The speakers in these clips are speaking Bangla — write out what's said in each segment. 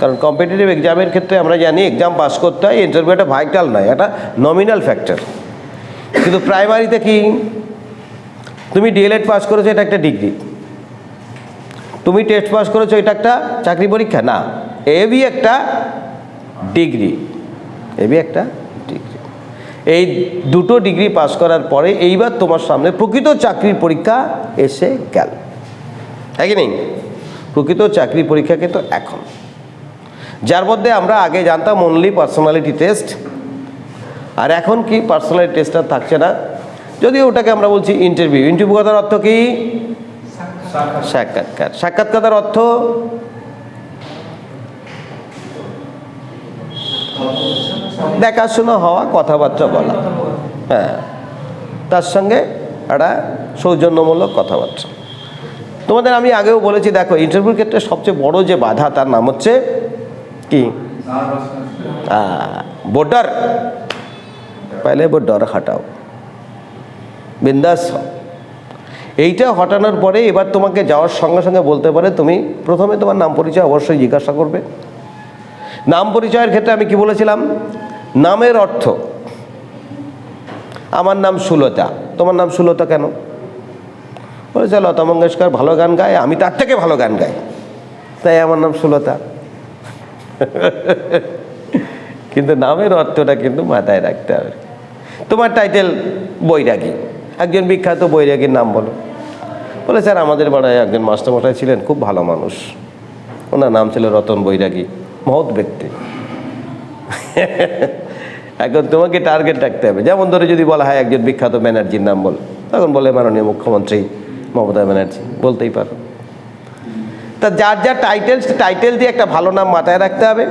কারণ কম্পিটিটিভ এক্সামের ক্ষেত্রে আমরা জানি এক্সাম পাস করতে হয় ইন্টারভিউ একটা ভাইটাল নয়, একটা নমিনাল ফ্যাক্টর কিন্তু প্রাইমারিতে কি? তুমি ডিএলএড পাস করেছ, এটা একটা ডিগ্রি তুমি টেস্ট পাস করেছ, এটা একটা চাকরি পরীক্ষা? না এবি একটা ডিগ্রি এবি একটা ডিগ্রি এই দুটো ডিগ্রি পাস করার পরে এইবার তোমার সামনে প্রকৃত চাকরির পরীক্ষা এসে গেল। তাই কি নেই? প্রকৃত চাকরি পরীক্ষা কিন্তু এখন। যার মধ্যে আমরা আগে জানতাম অনলি পার্সোনালিটি টেস্ট আর এখন কি পার্সোনালিটি টেস্ট আর থাকছে না। যদিও ওটাকে আমরা বলছি ইন্টারভিউ ইন্টারভিউ কথার অর্থ কি? সাক্ষাৎকার। সাক্ষাৎকার। অর্থ? দেখাশোনা হওয়া কথাবার্তা বলা। হ্যাঁ। তার সঙ্গে একটা সৌজন্যমূলক কথাবার্তা। তোমাদের আমি আগেও বলেছি দেখো ইন্টারভিউর ক্ষেত্রে সবচেয়ে বড় যে বাধা তার নাম হচ্ছে কি বর্ডার পহলে वो डर हटाओ বিন্দাস হও। এইটা হটানোর পরে এবার তোমাকে যাওয়ার সঙ্গে সঙ্গে বলতে পারে তুমি প্রথমে তোমার নাম পরিচয় অবশ্যই জিজ্ঞাসা করবে নাম পরিচয়ের ক্ষেত্রে আমি কি বলেছিলাম নামের অর্থ আমার নাম সুলতা তোমার নাম সুলতা কেন বলেছে লতা মঙ্গেশকর ভালো গান গায় আমি তার থেকে ভালো গান গাই তাই আমার নাম সুলতা কিন্তু নামের অর্থটা কিন্তু মাথায় রাখতে হবে। তোমার টাইটেল বৈরাগী। একজন বিখ্যাত বৈরাগীর নাম বলো। বলে, স্যার, আমাদের পাড়ায় একজন মাস্টারমশাই ছিলেন, খুব ভালো মানুষ। ওনার নাম ছিল রতন বৈরাগী, মহৎ ব্যক্তি। এখন তোমাকে টার্গেট রাখতে হবে। যেমন ধরে যদি বলা হয় একজন বিখ্যাত ব্যানার্জির নাম বল, তখন বলে মাননীয় মুখ্যমন্ত্রী মমতা ব্যানার্জি, বলতেই পারো। তা যার যার টাইটেল টাইটেল দিয়ে একটা ভালো নাম মাথায় রাখতে হবে।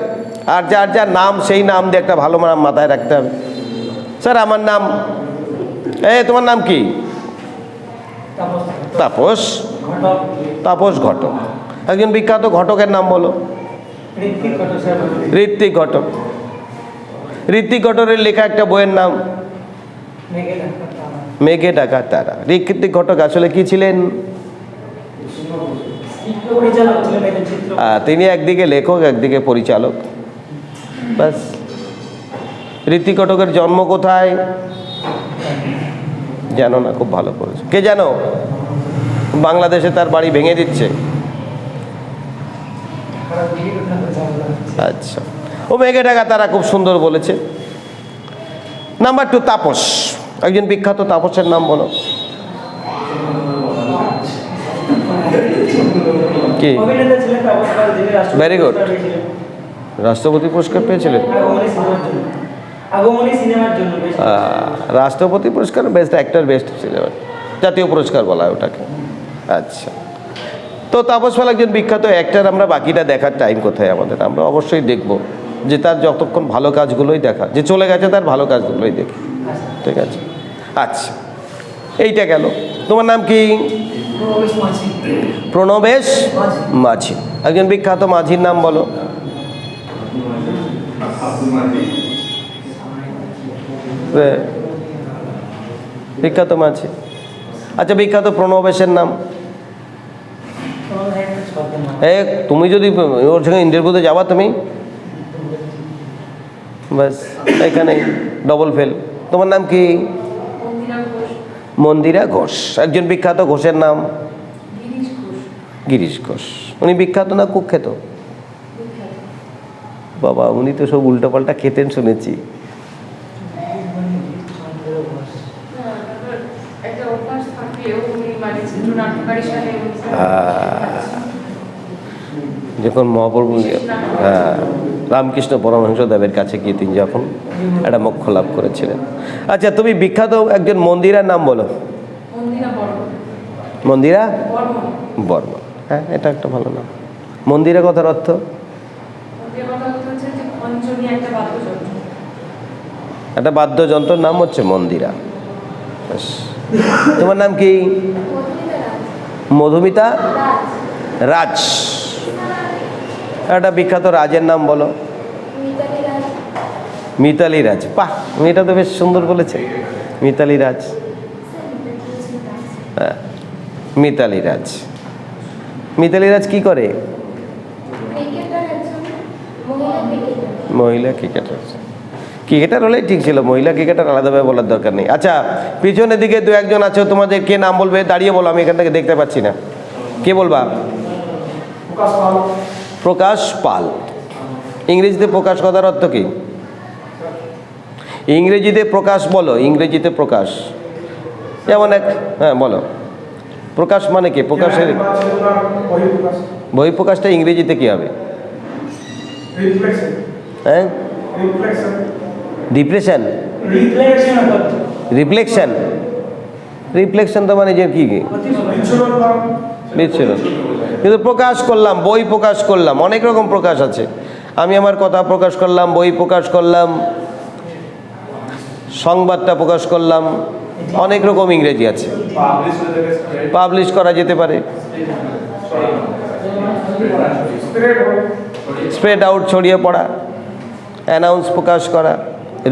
আর যার যার নাম, সেই নাম দিয়ে একটা ভালো নাম মাথায় রাখতে হবে। স্যার, আমার নাম, এ, তোমার নাম কি? তাপস। তাপস ঘটক। একজন বিখ্যাত ঘটকের নাম বলো। ঋত্বিক ঘটক। ঋত্বিক ঘটকের লেখা একটা বইয়ের নাম। মেঘে ডাকা তারা। ঋত্বিক ঘটক আসলে কি ছিলেন? তিনি একদিকে লেখক, একদিকে পরিচালক। ব্যাস। ঋত্বিক জন্ম কোথায়? জানো না, খুব ভালো করেছে। কে জানো? বাংলাদেশে তার বাড়ি ভেঙে দিচ্ছে। আচ্ছা। ও মেঘে ডাকা তারা খুব সুন্দর বলেছে। Number two, Tapas. একজন বিখ্যাত তাপসের নাম বলো। কি? Very good. রাষ্ট্রপতি পুরস্কার পেয়েছিলেন? রাষ্ট্রপতি পুরস্কার বেস্ট অ্যাক্টর বেস্ট সিনেমা জাতীয় পুরস্কার বলা হয় ওটাকে। আচ্ছা। তো তাপস পাল একজন বিখ্যাত অ্যাক্টর আমরা বাকিটা দেখার টাইম কোথায় আমাদের? আমরা অবশ্যই দেখব যে তার যতক্ষণ ভালো কাজগুলোই দেখা যে চলে গেছে তার ভালো কাজগুলোই দেখি। ঠিক আছে? আচ্ছা। এইটা গেল। তোমার নাম কি? প্রণবেশ মাঝি। একজন বিখ্যাত মাঝির নাম বলো। বিখ্যাত মাঝি। আচ্ছা বিখ্যাত প্রণবেশের নাম? এ তুমি যদি ওর সঙ্গে ইন্টারভিউতে যাবা তুমি? ব্যাস এখানে ডবল ফেল তোমার নাম কি? মন্দিরা ঘোষ। একজন বিখ্যাত ঘোষের নাম? গিরিশ ঘোষ। উনি বিখ্যাত না কুখ্যাত? বাবা উনি তো সব উল্টোপাল্টা খেতেন শুনেছি। যখন মহাপ্রভু হ্যাঁ। রামকৃষ্ণ পরমহংস দেবের কাছে গিয়ে তিনি যখন একটা মোক্ষ লাভ করেছিলেন। আচ্ছা তুমি বিখ্যাত একজন মন্দিরার নাম বলো। মন্দিরা বর্ম বর্মন। হ্যাঁ এটা একটা ভালো নাম। মন্দিরা কথার অর্থ? একটা বাদ্যযন্ত্র। বাদ্যযন্ত্রের নাম হচ্ছে মন্দিরা। তোমার নাম কি? মধুমিতা রাজ। একটা বিখ্যাত রাজের নাম বলো। মিতালি রাজ। বাহ, মেয়েটা তো বেশ সুন্দর বলেছে। মিতালি রাজ। হ্যাঁ মিতালি রাজ। মিতালি রাজ কি করে? মহিলা ক্রিকেটার ক্রিকেটার হলেই ঠিক ছিল, মহিলা ক্রিকেটার আলাদাভাবে বলার দরকার নেই। আচ্ছা পিছনের দিকে দু একজন আছে, তোমাদের কে নাম বলবে? দাঁড়িয়ে বলো, আমি এখান থেকে দেখতে পাচ্ছি না। কে বলবা? প্রকাশ পাল। ইংরেজিতে প্রকাশ কথার অর্থ কি? ইংরেজিতে প্রকাশ বলো ইংরেজিতে প্রকাশ। যেমন এক হ্যাঁ বলো। প্রকাশ মানে কি? প্রকাশের বই প্রকাশটা ইংরেজিতে কি হবে? হ্যাঁ? ডিপ্রেশন রিফ্লেকশন রিফ্লেকশন তো মানে যে কি? কি কিন্তু প্রকাশ করলাম, বই প্রকাশ করলাম, অনেক রকম প্রকাশ আছে। আমি আমার কথা প্রকাশ করলাম, বই প্রকাশ করলাম, সংবাদটা প্রকাশ করলাম, অনেক রকম ইংরেজি আছে। পাবলিশ করা যেতে পারে। স্প্রেড আউট ছড়িয়ে পড়া অ্যানাউন্স প্রকাশ করা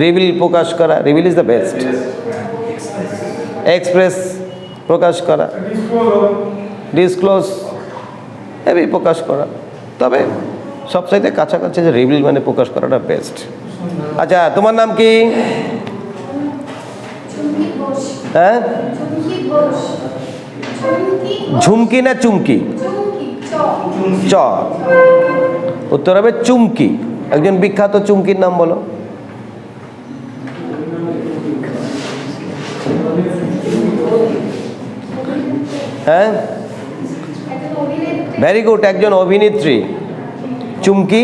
রিভিল প্রকাশ করা reveal is the best express প্রকাশ করা। ডিসক্লোজ এবি প্রকাশ করা। তবে সবচাইতে কাছাকাছি যে রিভিল মানে প্রকাশ করাটা বেস্ট আচ্ছা তোমার নাম কি? হ্যাঁ? ঝুমকি না চুমকি? চ। উত্তর হবে চুমকি। একজন বিখ্যাত চুমকির নাম বলো। হ্যাঁ? ভেরি গুড একজন অভিনেত্রী। চুমকি?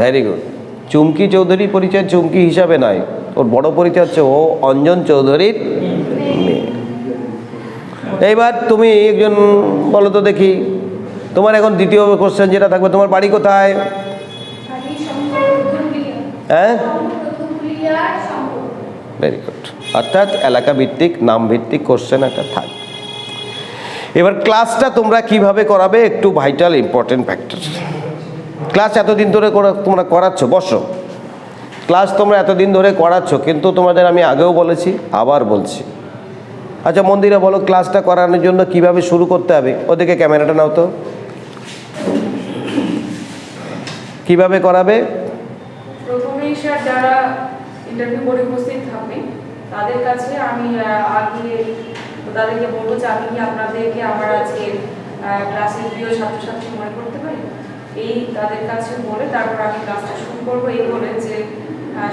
ভেরি গুড চুমকি চৌধুরী পরিচয় চুমকি হিসাবে নয় ওর বড় পরিচয় হচ্ছে ও অঞ্জন চৌধুরীর এইবার তুমি একজন, বলো তো দেখি, তোমার এখন দ্বিতীয় কোশ্চেন যেটা থাকবে, তোমার বাড়ি কোথায়? হ্যাঁ? ভেরি গুড অর্থাৎ এলাকা ভিত্তিক নাম ভিত্তিক কোশ্চেন একটা থাকবে এবার ক্লাসটা তোমরা কীভাবে করাবে একটু ভাইটাল ইম্পর্টেন্ট ফ্যাক্টর ক্লাস এতদিন ধরে তোমরা করাচ্ছ, বসো। ক্লাস তোমরা এতদিন ধরে করাচ্ছ, কিন্তু তোমাদের আমি আগেও বলেছি, আবার বলছি। আচ্ছা মন্দিরে বলো ক্লাসটা করানোর জন্য কীভাবে শুরু করতে হবে? ওদিকে ক্যামেরাটা নাও তো। কীভাবে করাবে? যারা ইন্টারভিউ উপস্থিত থাকবেন তাদের কাছে আমি আগে তাদেরকে বলব যে আমি কি আপনাদেরকে আমার আজকে ক্লাসের প্রিয় ছাত্রছাত্রী মনে করতে পারি এই তাদের কাছে বলে তারপর আমি ক্লাসটা শুরু করব এই বলে যে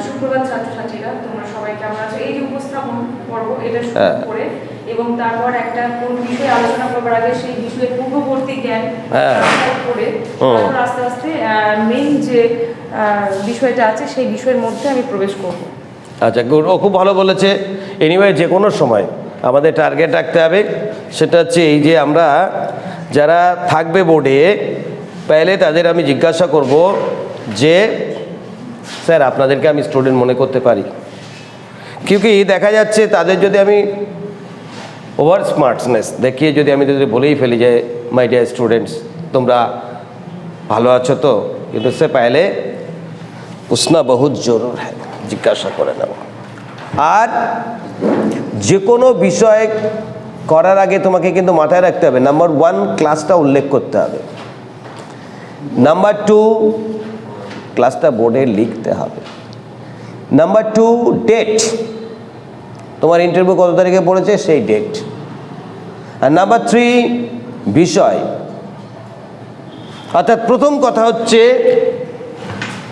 সুপ্রভাত ছাত্রছাত্রীরা তোমরা সবাই কেমন আছো এই যে উপস্থাপন পর্ব এটা শুরু হ্যাঁ। করে এবং তারপর একটা কোন বিষয়ে আলোচনা করবার আগে সেই বিষয়ে পূর্ববর্তী জ্ঞান হ্যাঁ। করে। তারপর আস্তে আস্তে মেইন যে বিষয়টা আছে সেই বিষয়ের মধ্যে আমি প্রবেশ করব আচ্ছা ও খুব ভালো বলেছে এনিওয়ে যে কোনো সময় আমাদের টার্গেট রাখতে হবে। সেটা হচ্ছে এই যে আমরা যারা থাকবে বোর্ডে পেলে তাদের আমি জিজ্ঞাসা করব যে, স্যার, আপনাদেরকে আমি স্টুডেন্ট মনে করতে পারি। কিউকি দেখা যাচ্ছে তাদের যদি আমি ওভার স্মার্টনেস দেখিয়ে যদি আমি তাদের বলেই ফেলি যে মাই ডিয়ার স্টুডেন্টস তোমরা ভালো আছো তো? কিন্তু সে পাইলে পুষনা বহুত জরুর হ্যাঁ জিজ্ঞাসা করে নেব। আর যে কোনো বিষয় করার আগে তোমাকে কিন্তু মাথায় রাখতে হবে। নাম্বার ওয়ান ক্লাসটা উল্লেখ করতে হবে। নাম্বার টু ক্লাসটা বোর্ডে লিখতে হবে। নাম্বার টু ডেট তোমার ইন্টারভিউ কত তারিখে পড়েছে? সেই ডেট আর নাম্বার থ্রি বিষয়। অর্থাৎ প্রথম কথা হচ্ছে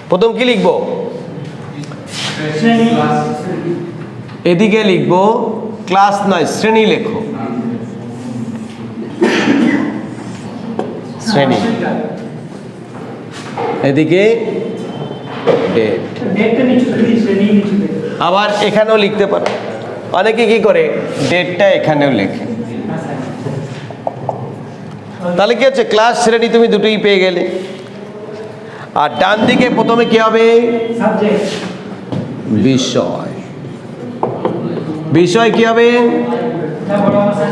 প্রথম কি লিখব? এদিকে লিখব ক্লাস নয় শ্রেণি লেখো। শ্রেণি। এদিকে ডেট আবার এখানেও লিখতে পারো। অনেকে কি করে? ডেটটা এখানেও লেখে। তাহলে কি হচ্ছে? ক্লাস শ্রেণি তুমি দুটোই পেয়ে গেলে। আর ডান দিকে প্রথমে কি হবে? বিষয়। বিষয় কি হবে?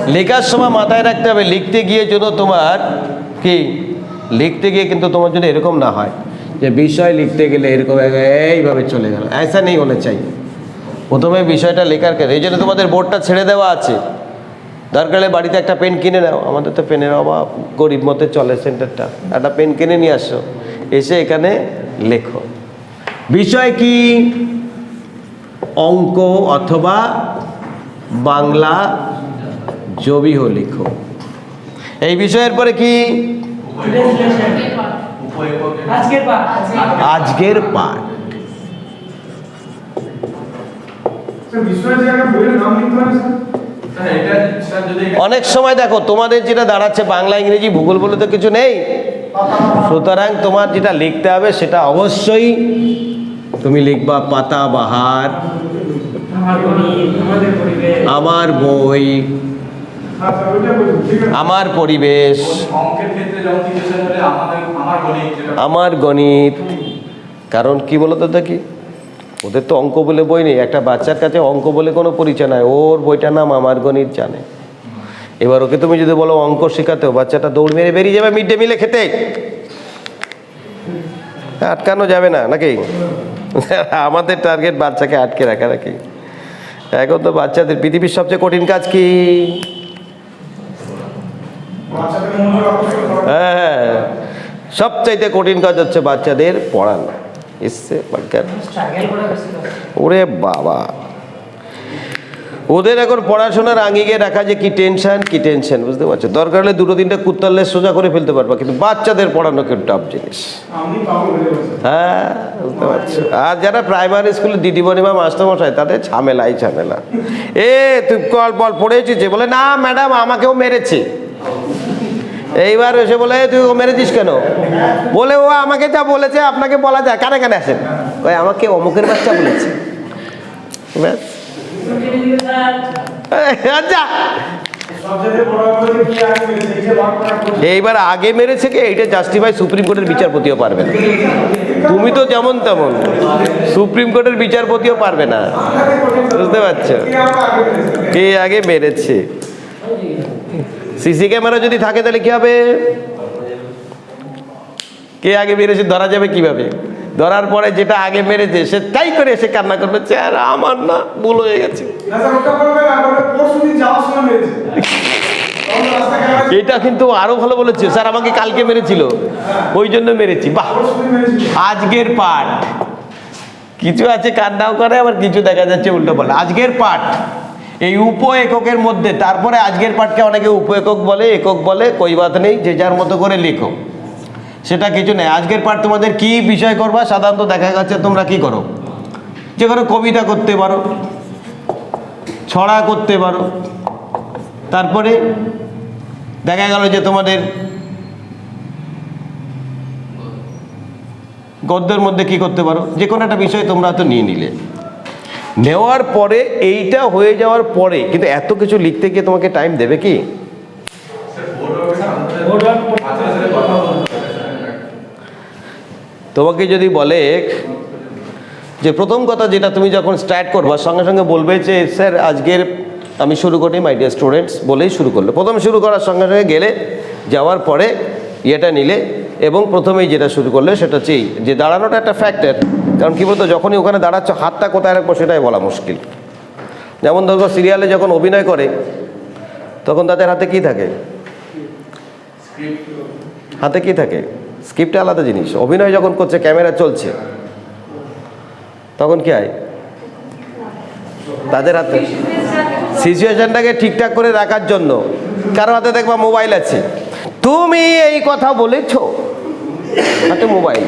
লেখার সময় মাথায় রাখতে হবে, লিখতে গিয়ে যেন তোমার কি? লিখতে গিয়ে কিন্তু তোমার জন্য এরকম না হয় যে বিষয় লিখতে গেলে এরকম এইভাবে চলে গেল। ऐसा নেই হলে চাই। প্রথমে বিষয়টা লেখার কাজ এই জন্য তোমাদের বোর্ডটা ছেড়ে দেওয়া আছে। দরকার বাড়িতে একটা পেন কিনে নাও। আমাদের তো পেনের অভাব। গরিব মতে চলে সেন্টারটা। একটা পেন কিনে নিয়ে আসো। এসে এখানে লেখো। বিষয় কি? অঙ্ক অথবা বাংলা জবিহ লিখো। এই বিষয়ের পরে কি? আজকের পাঠ। যদি অনেক সময় দেখো তোমাদের যেটা দাঁড়াচ্ছে বাংলা ইংরেজি ভূগোল বলে তো কিছু নেই। সুতরাং তোমার যেটা লিখতে হবে সেটা অবশ্যই তুমি লিখবা পাতা বাহার। আমার বই, আমার পরিবেশ। আমার গণিত। কারণ কি বলো তো দেখি? ওদের তো অঙ্ক বলে বই নেই। একটা বাচ্চার কাছে অঙ্ক বলে কোনো পরিচয় নাই। ওর বইটার নাম আমার গণিত জানে। এবার ওকে তুমি যদি বলো অঙ্ক শেখাতেও বাচ্চাটা দৌড় মেরে বেরিয়ে যাবে মিড ডে মিলে খেতে। আটকানো যাবে না, নাকি? আমাদের টার্গেট বাচ্চাকে আটকে রাখা নাকি? এখন তো বাচ্চাদের পৃথিবীর সবচেয়ে কঠিন কাজ কি? করা হ্যাঁ। সবচাইতে কঠিন কাজ হচ্ছে বাচ্চাদের পড়ানো। এসছে বাচ্চার। ওরে বাবা। ওদের এখন পড়াশোনার আঙ্গিকে রাখা যে কি টেনশন কি টেনশন বুঝতে পারছ? দরকার হলে দুটো তিনটে কুত্তালে সোজা করে ফেলতে পারবা কিন্তু বাচ্চাদের পড়ানো কেউ টাফ জিনিস। হয়ে বুঝতে পারছ? আর যারা প্রাইমারি স্কুলে দিদিমণি বা মাস্টারমশাই তাদের ঝামেলাই ঝামেলা। এ তুই কল বল পড়েছিস যে বলে না ম্যাডাম আমাকেও মেরেছে। এইবার এসে বলে তুই ও মেরেছিস কেন? বলে ও আমাকে যা বলেছে আপনাকে বলা যায়। কানে কানে আসেন ওই আমাকে অমুকের বাচ্চা বলেছে। ব্যাস। এইবার আগে মেরেছে কে? এইটা জাস্টিফাই সুপ্রিম কোর্টের বিচারপতিও পারবে না। তুমি তো যেমন তেমন সুপ্রিম কোর্টের বিচারপতিও পারবে না। বুঝতে পারছ? কি আগে মেরেছে? সিসি ক্যামেরা যদি থাকে তাহলে কি হবে? কে আগে মেরেছে? ধরা যাবে কীভাবে? ধরার পরে যেটা আগে মেরেছে, সে তাই করে এসে কান্না করবে স্যার আমার না, ভুল হয়ে গেছে। এটা কিন্তু আরও ভালো বলেছে, স্যার, আমাকে কালকে মেরেছিল। ওই জন্য মেরেছি, বাহ! আজকের পাঠ। কিছু আছে, কান্নাও করে, আবার কিছু দেখা যাচ্ছে, উল্টো বলে। আজকের পাঠ, এই উপ এককের মধ্যে, তারপরে আজকের পাঠকে অনেকে উপ একক বলে একক বলে কই বাত নেই, যে যার মতো করে লেখো। সেটা কিছু নেই। আজকের পাঠ তোমাদের কি বিষয় করবা সাধারণত দেখা যাচ্ছে তোমরা কি করো? যে কোনো কবিতা করতে পারো ছড়া করতে পারো তারপরে দেখা গেল যে তোমাদের গদ্যের মধ্যে কি করতে পারো? যে কোনো একটা বিষয় তোমরা তো নিয়ে নিলে। নেওয়ার পরে এইটা হয়ে যাওয়ার পরে কিন্তু এত কিছু লিখতে গিয়ে তোমাকে টাইম দেবে কি? তোমাকে যদি বলে যে প্রথম কথা যেটা তুমি যখন স্টার্ট করবা সঙ্গে সঙ্গে বলবে যে স্যার আজকের আমি শুরু করি মাই ডিয়ার স্টুডেন্টস বলেই শুরু করলে। প্রথম শুরু করার সঙ্গে সঙ্গে গেলে যাওয়ার পরে ইয়েটা নিলে এবং প্রথমেই যেটা শুরু করলে সেটা হচ্ছে যে দাঁড়ানোটা একটা ফ্যাক্টর কারণ কী বলতো যখনই ওখানে দাঁড়াচ্ছ হাতটা কোথায় রাখব সেটাই বলা মুশকিল। যেমন ধরো সিরিয়ালে যখন অভিনয় করে তখন তাদের হাতে কি থাকে? হাতে কি থাকে? স্ক্রিপ্টে আলাদা জিনিস। অভিনয় যখন করছে, ক্যামেরা চলছে। তখন কি হয়? তাদের হাতে সিচুয়েশনটাকে ঠিকঠাক করে রাখার জন্য কারও হাতে দেখবা মোবাইল আছে। তুমি এই কথা বলেছ? হাতে মোবাইল।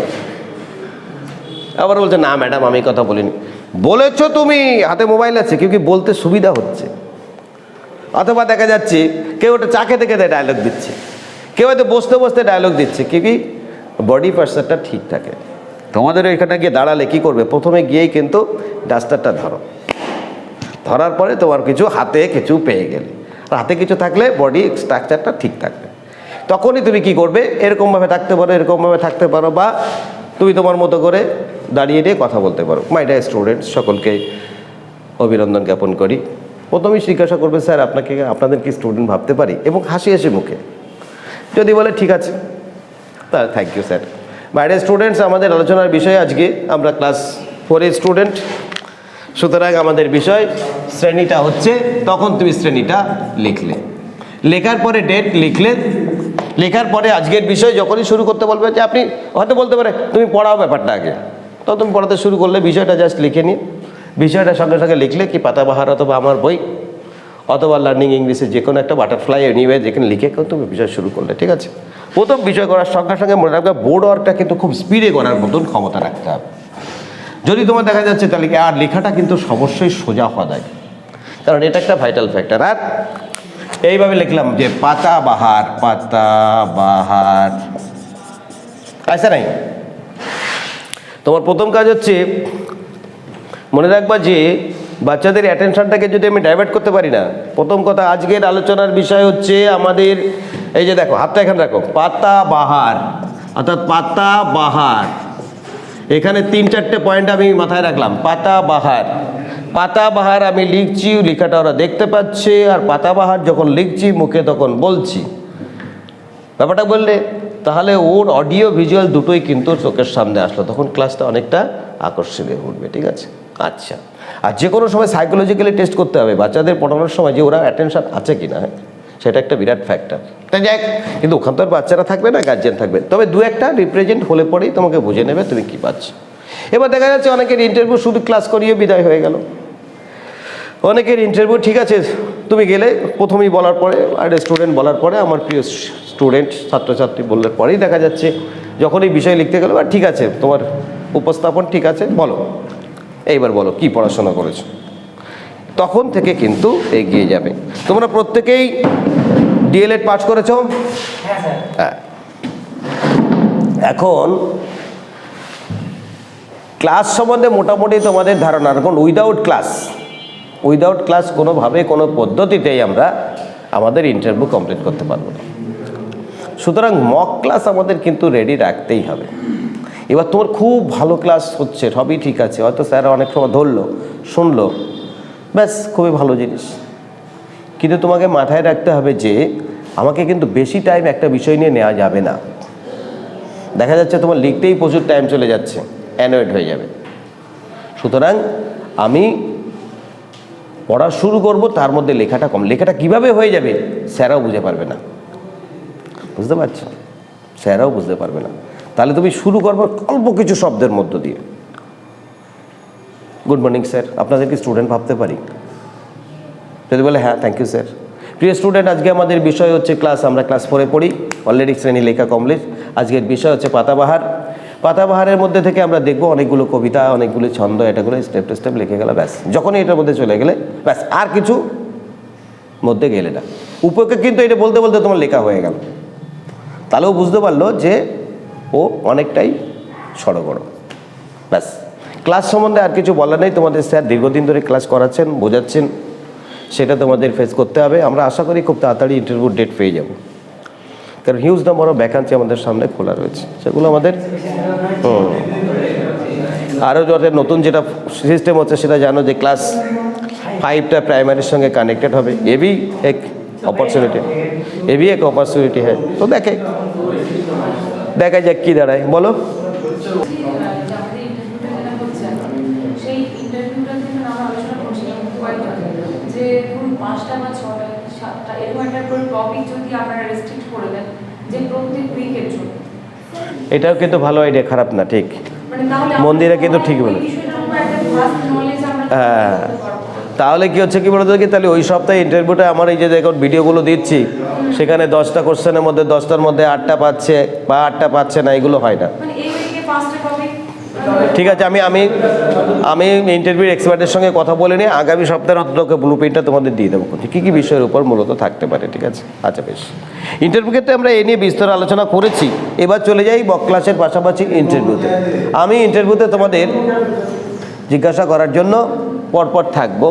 আবার বলছে, না ম্যাডাম, আমি কথা বলিনি। বলেছ তুমি, হাতে মোবাইল আছে, কেউ কি বলতে সুবিধা হচ্ছে? অথবা দেখা যাচ্ছে, কেউ ওটা চা খেতে খেতে ডায়লগ দিচ্ছে। কেউ হয়তো বসতে বসতে ডায়লগ দিচ্ছে কি কি বডি পার্সারটা ঠিক থাকে। তোমাদের এখানে গিয়ে দাঁড়ালে কী করবে? প্রথমে গিয়েই কিন্তু ডাস্টারটা ধরো। ধরার পরে তোমার কিছু হাতে কিছু পেয়ে গেলে। আর হাতে কিছু থাকলে বডি স্ট্রাকচারটা ঠিক থাকবে। তখনই তুমি কি করবে? এরকমভাবে থাকতে পারো, এরকমভাবে থাকতে পারো বা তুমি তোমার মতো করে দাঁড়িয়ে দিয়ে কথা বলতে পারো। মাই ডিয়ার স্টুডেন্টস সকলকে অভিনন্দন জ্ঞাপন করি। প্রথমেই জিজ্ঞাসা করবে, স্যার, আপনাকে, আপনাদের কি স্টুডেন্ট ভাবতে পারি? এবং হাসি হাসি মুখে। যদি বলে, ঠিক আছে। তা থ্যাংক ইউ স্যার বাইরের স্টুডেন্টস আমাদের আলোচনার বিষয় আজকে, আমরা ক্লাস ফোরের স্টুডেন্ট সুতরাং আমাদের বিষয় শ্রেণীটা হচ্ছে, তখন তুমি শ্রেণীটা লিখলে। লেখার পরে ডেট লিখলে, লেখার পরে আজকের বিষয় যখনই শুরু করতে বলবে যে আপনি, হয়তো বলতে পারে, তুমি পড়াও ব্যাপারটা আগে। তো তুমি পড়াতে শুরু করলে, বিষয়টা জাস্ট লিখে নিয়ে, বিষয়টা সঙ্গে সঙ্গে লিখলে কি পাতাবাহার অথবা আমার বই, অথবা লার্নিং ইংলিশে যে কোনো একটা বাটারফ্লাই এনিওয়ে যেখানে লিখে তুমি বিষয় শুরু করলে, ঠিক আছে? প্রথম বিষয় করার সঙ্গে সঙ্গে মনে রাখবে বোর্ড ওয়ার্কটা কিন্তু খুব স্পিডে করার মতন ক্ষমতা রাখতে হবে। যদি তোমার দেখা যাচ্ছে তাহলে কি আর লেখাটা কিন্তু অবশ্যই সোজা হওয়া যায়? কারণ এটা একটা ভাইটাল ফ্যাক্টর আর এইভাবে লিখলাম যে পাতা বাহার পাতা বাহার। আচ্ছা নাই। তোমার প্রথম কাজ হচ্ছে মনে রাখবা যে বাচ্চাদের অ্যাটেনশনটাকে যদি আমি ডাইভার্ট করতে পারি না, প্রথম কথা আজকের আলোচনার বিষয় হচ্ছে আমাদের এই যে দেখো, হাতটা এখানে রাখো। পাতা বাহার, অর্থাৎ পাতা বাহার। এখানে তিন চারটে পয়েন্ট আমি মাথায় রাখলাম, পাতা বাহার। পাতা বাহার আমি লিখছি, লেখাটা ওরা দেখতে পাচ্ছে, আর পাতা বাহার যখন লিখছি, মুখে তখন বলছি। ব্যাপারটা বললে, তাহলে ওর অডিও ভিজুয়াল দুটোই কিন্তু চোখের সামনে আসলো, তখন ক্লাসটা অনেকটা আকর্ষণীয় উঠবে, ঠিক আছে? আচ্ছা। আর যে কোনো সময় সাইকোলজিক্যালি টেস্ট করতে হবে, বাচ্চাদের পড়ানোর সময় যে ওরা অ্যাটেনশান আছে কি না হ্যাঁ? সেটা একটা বিরাট ফ্যাক্টর তাই যাক কিন্তু ওখান তো আর বাচ্চারা থাকবে না গার্জেন থাকবে। তবে দু একটা রিপ্রেজেন্ট হলে পরেই তোমাকে বুঝে নেবে তুমি কী পাচ্ছ। এবার দেখা যাচ্ছে অনেকের ইন্টারভিউ শুধু ক্লাস করিয়ে বিদায় হয়ে গেল। অনেকের ইন্টারভিউ ঠিক আছে, তুমি গেলে, প্রথমেই বলার পরে, আর স্টুডেন্ট বলার পরে, আমার প্রিয় স্টুডেন্ট ছাত্রছাত্রী বললে পরেই দেখা যাচ্ছে, যখন এই বিষয় লিখতে গেলো, আর ঠিক আছে, তোমার উপস্থাপন ঠিক আছে, বলো। এইবার বলো, কি পড়াশোনা করেছ? তখন থেকে কিন্তু এগিয়ে যাবে। তোমরা প্রত্যেকেই ডিএলএড পাস করেছ? হ্যাঁ হ্যাঁ। এখন ক্লাস সম্বন্ধে মোটামুটি তোমাদের ধারণা। এখন উইদাউট ক্লাস উইদাউট ক্লাস কোনোভাবে কোনো পদ্ধতিতেই আমরা আমাদের ইন্টারভিউ কমপ্লিট করতে পারব না। সুতরাং মক ক্লাস আমাদের কিন্তু রেডি রাখতেই হবে। এবার তোমার খুব ভালো ক্লাস হচ্ছে সবই ঠিক আছে। হয়তো স্যার অনেক সময় ধরলো শুনলো। ব্যাস, খুবই ভালো জিনিস। কিন্তু তোমাকে মাথায় রাখতে হবে যে, আমাকে কিন্তু বেশি টাইম একটা বিষয় নিয়ে নেওয়া যাবে না। দেখা যাচ্ছে তোমার লিখতেই প্রচুর টাইম চলে যাচ্ছে অ্যানোয়েড হয়ে যাবে। সুতরাং আমি পড়া শুরু করব, তার মধ্যে লেখাটা কম। লেখাটা কীভাবে হয়ে যাবে, স্যারাও বুঝে পারবে না। বুঝতে পারছ? স্যারাও বুঝতে পারবে না। তাহলে তুমি শুরু করব অল্প কিছু শব্দের মধ্য দিয়ে। গুড মর্নিং স্যার আপনাদের কি স্টুডেন্ট ভাবতে পারি? যদি বলে হ্যাঁ থ্যাংক ইউ স্যার প্রিয় স্টুডেন্ট আজকে আমাদের বিষয় হচ্ছে ক্লাস আমরা ক্লাস ফোরে পড়ি অলরেডি শ্রেণি লেখা কমপ্লিট আজকের বিষয় হচ্ছে পাতাবাহার। পাতাবাহারের মধ্যে থেকে আমরা দেখব অনেকগুলো কবিতা, অনেকগুলো ছন্দ এটাগুলো স্টেপ টু স্টেপ লিখে গেল, ব্যাস। যখনই এটার মধ্যে চলে গেলে, ব্যাস, আর কিছু মধ্যে গেলে না। উপকে কিন্তু এটা বলতে বলতে তোমার লেখা হয়ে গেল। তাহলেও বুঝতে পারল যে ও অনেকটাই সড়গড়। ব্যাস। ক্লাস সম্বন্ধে আর কিছু বলার নেই। তোমাদের স্যার দীর্ঘদিন ধরে ক্লাস করাচ্ছেন, বোঝাচ্ছেন, সেটা তোমাদের ফেস করতে হবে। আমরা আশা করি খুব তাড়াতাড়ি ইন্টারভিউ ডেট পেয়ে যাব। কারণ হিউজ নাম্বার অফ ভ্যাকান্সি আমাদের সামনে খোলা রয়েছে। সেগুলো আমাদের আরও যাদের নতুন যেটা সিস্টেম হচ্ছে সেটা জানো যে ক্লাস ফাইভটা প্রাইমারির সঙ্গে কানেক্টেড হবে। এবি এক অপরচুনিটি এবি এক অপরচুনিটি হ্যাঁ। তো দেখে। দেখা যাক কী দাঁড়ায়। বলো যে আমাদের ইন্টারভিউটা যেটা হচ্ছে সেই ইন্টারভিউটা নিয়ে আমরা আলোচনা করছিলাম কয়েকটা যে ধরুন পাঁচটা বা ছটা সাতটা টপিক যদি আপনারা রেস্ট্রিক্ট করে দেন যে প্রত্যেক উইকের জন্য। এটাও কিন্তু ভালো আইডিয়া খারাপ না ঠিক। মানে মন্দিরে কিন্তু ঠিক বলে। হ্যাঁ। তাহলে কি হচ্ছে কি বলতো কি? তাহলে ওই সপ্তাহে ইন্টারভিউটা আমার এই যে দেখুন ভিডিওগুলো দিচ্ছি সেখানে দশটা কোশ্চেনের মধ্যে দশটার মধ্যে আটটা পাচ্ছে বা আটটা পাচ্ছে না এগুলো হয় না মানে এই উইকে পাঁচটা টপিক ঠিক আছে, আমি আমি আমি ইন্টারভিউ এক্সপার্টের সঙ্গে কথা বলে নিয়ে আগামী সপ্তাহের অন্তত ব্লু প্রিন্টটা তোমাদের দিয়ে দেবো। কী কী বিষয়ের উপর মূলত থাকতে পারে, ঠিক আছে? আচ্ছা বেশ। ইন্টারভিউ ক্ষেত্রে আমরা এ নিয়ে বিস্তর আলোচনা করেছি। এবার চলে যাই বক ক্লাসের পাশাপাশি ইন্টারভিউতে আমি ইন্টারভিউতে তোমাদের জিজ্ঞাসা করার জন্য পরপর থাকব।